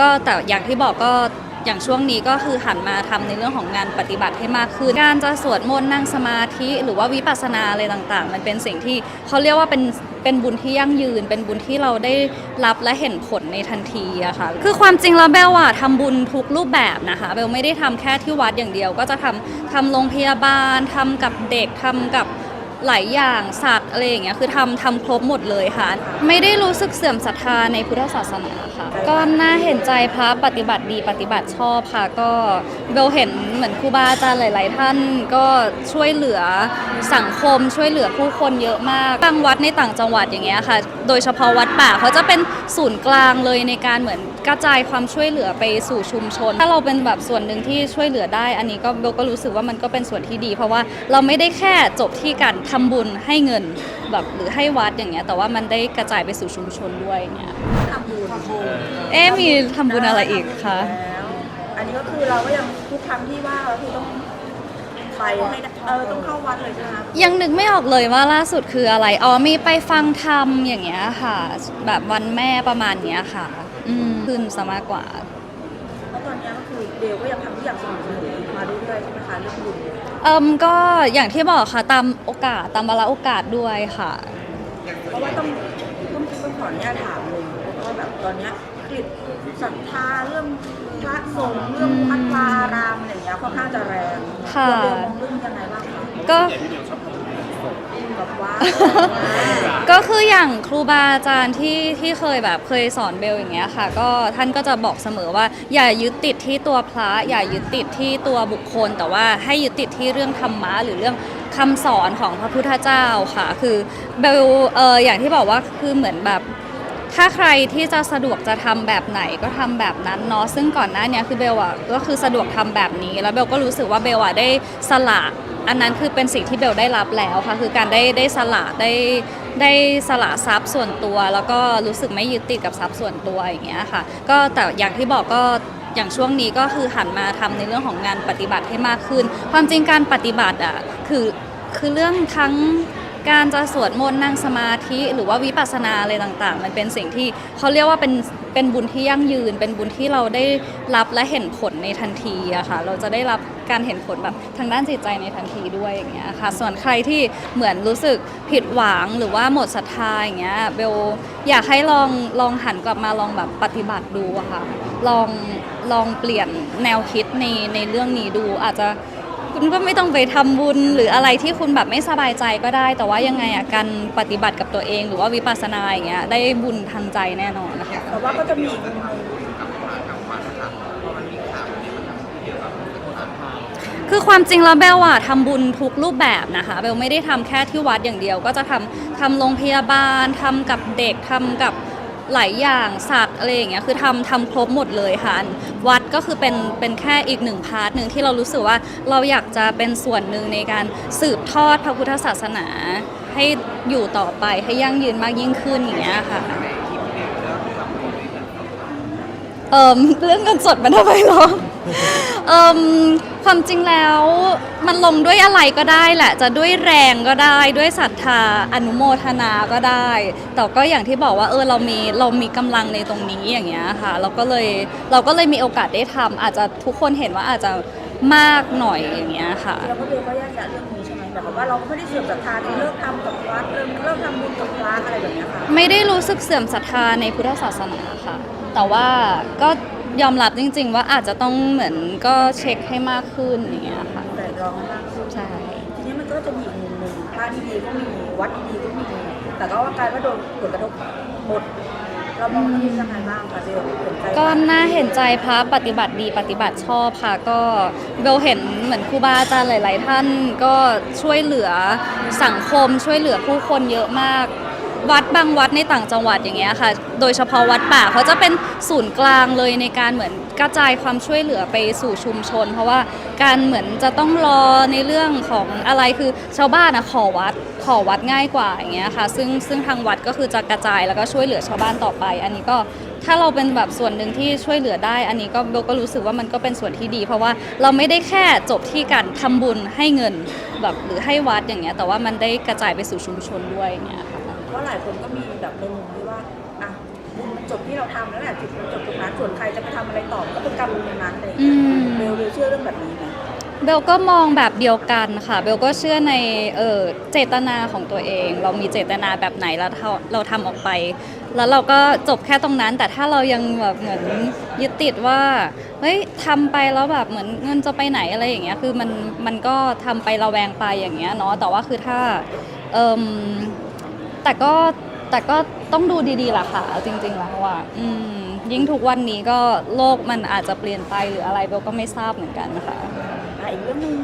ก็แต่อย่างที่บอกก็อย่างช่วงนี้ก็คือหันมาทำในเรื่องของงานปฏิบัติให้มากขึ้น การจะสวดมนต์นั่งสมาธิหรือว่าวิปัสสนาอะไรต่างๆ มันเป็นสิ่งที่เขาเรียกว่าเป็นเป็นบุญที่ยั่งยืน เป็นบุญที่เราได้รับและเห็นผลในทันทีอะค่ะคือความจริงแล้วเบลอะทำบุญทุกรูปแบบนะคะเบลไม่ได้ทำแค่ที่วัดอย่างเดียว ก็จะทำทำโรงพยาบาลทำกับเด็กทำกับ หลายอย่างสัตว์อะไรอย่างเงี้ยคือทำทำครบหมดเลยค่ะ ไม่ได้รู้สึกเสื่อมศรัทธาในพุทธศาสนาค่ะก็น่าเห็นใจพระปฏิบัติดีปฏิบัติชอบค่ะ ก็เบลเห็นเหมือนครูบาอาจารย์หลาย ๆ ท่านก็ช่วยเหลือสังคมช่วยเหลือผู้คนเยอะมากบางวัดในต่างจังหวัดอย่างเงี้ยค่ะ โดยเฉพาะวัดป่าเขาจะเป็นศูนย์กลางเลยในการเหมือนกระจายความช่วยเหลือไปสู่ชุมชน ถ้าเราเป็นแบบส่วนหนึ่งที่ช่วยเหลือได้ อันนี้ก็เบลก็รู้สึกว่ามันก็เป็นส่วนที่ดี เพราะว่าเราไม่ได้แค่จบที่การทำบุญให้เงินแบบหรือให้วัดอย่างเงี้ยแต่ว่ามันได้กระจายไปสู่ชุมชนด้วยเนี่ยทำบุญเอ๊ะมีทำบุญอะไรอีกคะแล้วอันนี้ก็คือเราก็ยังทุกครั้งที่ว่าเราคือต้องไปให้ได้เออต้องเข้าวัดเลยใช่ไหมคะยังนึกไม่ออกเลยว่าล่าสุดคืออะไรอ๋อมีไปฟังธรรมอย่างเงี้ยค่ะ แบบวันแม่ประมาณเนี้ยค่ะอืมขึ้นซะมากกว่า เพราะตอนนี้ก็คือเบลก็ยังทำทุกอย่างสม่ำเสมอมาเรื่อยๆใช่ไหมคะเรื่องบุญ เอิมก็อย่างที่บอกค่ะตามโอกาสตามเวลาโอกาสด้วยค่ะ เพราะว่าต้องต้องต้องขออนุญาตถามเลยเพราะว่าแบบตอนเนี้ยกฤษศรัทธาเรื่องพระสงฆ์เรื่องอัตตาอารามอะไรอย่างเงี้ยค่อนข้างจะแรงค่ะ ตัวเบลมองเรื่องยังไงบ้างคะก็แบบว่า ก็คืออย่างครูบาอาจารย์ที่ที่เคยแบบเคยสอนเบลอย่างเงี้ยค่ะ ก็ท่านก็จะบอกเสมอว่าอย่ายึดติดที่ตัวพระ อย่ายึดติดที่ตัวบุคคล แต่ว่าให้ยึดติดที่เรื่องธรรมะหรือเรื่องคำสอนของพระพุทธเจ้าค่ะ คือเบลเอออย่างที่บอกว่าคือเหมือนแบบถ้าใครที่จะสะดวกจะทำแบบไหนก็ทำแบบนั้นเนาะซึ่งก่อนหน้านี้คือเบลอะก็คือสะดวกทำแบบนี้ แล้วเบลก็รู้สึกว่าเบลอะได้สละ อันนั้นคือเป็นสิ่งที่เบลได้รับแล้วค่ะคือการได้ได้สละได้ได้สละทรัพย์ส่วนตัว แล้วก็รู้สึกไม่ยึดติดกับทรัพย์ส่วนตัวอย่างเงี้ยค่ะ ก็แต่อย่างที่บอกก็อย่างช่วงนี้ก็คือหันมาทำในเรื่องของงานปฏิบัติให้มากขึ้น ความจริงการปฏิบัติอะคือคือเรื่องทั้ง การจะสวดมนต์นั่งสมาธิ หรือว่าวิปัสสนาอะไรต่างๆ มันเป็นสิ่งที่เขาเรียกว่าเป็นเป็นบุญที่ยั่งยืน เป็นบุญที่เราได้รับและเห็นผลในทันทีอะค่ะเราจะได้รับการเห็นผลแบบทางด้านจิตใจในทันทีด้วยอย่างเงี้ยค่ะส่วนใครที่เหมือนรู้สึกผิดหวังหรือว่าหมดศรัทธาอย่างเงี้ยเบลอยากให้ลองลองหันกลับมาลองแบบปฏิบัติดูอะค่ะลองลองเปลี่ยนแนวคิดในในเรื่องนี้ดูอาจจะ คุณก็ไม่ต้องไปทำบุญหรืออะไรที่คุณแบบไม่สบายใจก็ได้ แต่ว่ายังไงอะการปฏิบัติกับตัวเอง หรือว่าวิปัสสนาอย่างเงี้ยได้บุญทางใจแน่นอนนะคะแต่ว่าก็จะมีคือความจริงแล้วเบลอะทำบุญทุกรูปแบบนะคะเบลไม่ได้ทำแค่ที่วัดอย่างเดียว ก็จะทำทำโรงพยาบาลทำกับเด็กทำกับหลายอย่างสัตว์ อะไรอย่างเงี้ยคือทำทำครบหมดเลยค่ะ วัดก็คือเป็นเป็นแค่อีกหนึ่งพาร์ทหนึ่งที่เรารู้สึกว่าเราอยากจะเป็นส่วนหนึ่งในการสืบทอดพระพุทธศาสนา ให้อยู่ต่อไปให้ยั่งยืนมากยิ่งขึ้นอย่างเงี้ยค่ะเอ่มเรื่องเงินสดมันทำไมหรอ เอ่มความจริงแล้วมันลงด้วยอะไรก็ได้แหละ จะด้วยแรงก็ได้ด้วยศรัทธาอนุโมทนาก็ได้ แต่ก็อย่างที่บอกว่าเออเรามีเรามีกำลังในตรงนี้อย่างเงี้ยค่ะเราก็เลยเราก็เลยมีโอกาสได้ทำอาจจะทุกคนเห็นว่าอาจจะมากหน่อยอย่างเงี้ยค่ะ แล้วก็เบลก็แยกแยะเรื่องนี้ใช่ไหมแบบว่าเราก็ไม่ได้เสื่อมศรัทธาที่เลิกทำกับวัดเลิกเลิกทำบุญกับพระอะไรแบบเนี้ยค่ะ ไม่ได้รู้สึกเสื่อมศรัทธาในพุทธศาสนาค่ะ แต่ว่าก็ ยอมรับจริง ๆ ว่าอาจจะต้องเหมือนก็เช็คให้มากขึ้นอย่างเงี้ยค่ะแต่ร้องมากขึ้นใช่ทีนี้มันก็จะมีอีกมุมหนึ่งพระดีๆก็มีวัดดีๆก็มีแต่ก็ว่ากลายว่าโดนผลกระทบหมดเรามองเรื่องนี้ยังไงบ้างคะเบลเห็นใจก็น่าเห็นใจพระปฏิบัติดีปฏิบัติชอบค่ะก็เบลเห็นเหมือนครูบาอาจารย์หลาย ๆ ท่านก็ช่วยเหลือสังคมช่วยเหลือผู้คนเยอะมาก วัดบางวัดในต่างจังหวัดอย่างเงี้ยค่ะ โดยเฉพาะวัดป่าเขาจะเป็นศูนย์กลางเลยในการเหมือนกระจายความช่วยเหลือไปสู่ชุมชน เพราะว่าการเหมือนจะต้องรอในเรื่องของอะไรคือชาวบ้านอะขอวัดขอวัดง่ายกว่าอย่างเงี้ยค่ะ ซึ่งซึ่งทางวัดก็คือจะกระจายแล้วก็ช่วยเหลือชาวบ้านต่อไป อันนี้ก็ถ้าเราเป็นแบบส่วนหนึ่งที่ช่วยเหลือได้ อันนี้ก็เบลก็รู้สึกว่ามันก็เป็นส่วนที่ดี เพราะว่าเราไม่ได้แค่จบที่การทำบุญให้เงินแบบหรือให้วัดอย่างเงี้ยแต่ว่ามันได้กระจายไปสู่ชุมชนด้วยอย่างเงี้ยค่ะ เพราะหลายคนก็มีแบบในมุมที่ว่าอะบุญมันจบที่เราทำแล้วแหละจุดจบตรงนั้นส่วนใครจะไปทำอะไรต่อก็เป็นกรรมตรงนั้นเลยอืมเบลเบลเชื่อเรื่องแบบนี้ไหมเบลก็มองแบบเดียวกันค่ะเบลก็เชื่อในเออเจตนาของตัวเอง เรามีเจตนาแบบไหนแล้วเราเราทำออกไป แล้วเราก็จบแค่ตรงนั้น แต่ถ้าเรายังแบบเหมือนยึดติดว่าเฮ้ยทำไปแล้วแบบเหมือนเงินจะไปไหนอะไรอย่างเงี้ยคือมันมันก็ทำไประแวงไปอย่างเงี้ยเนาะแต่ว่าคือถ้าเอม แต่ก็แต่ก็ต้องดูดีๆล่ะค่ะเอาจริงๆแล้วว่าอืมยิ่งทุกวันนี้ก็โลกมันอาจจะเปลี่ยนไปหรืออะไรเบลก็ไม่ทราบเหมือนกันค่ะอะอีกเรื่องหนึง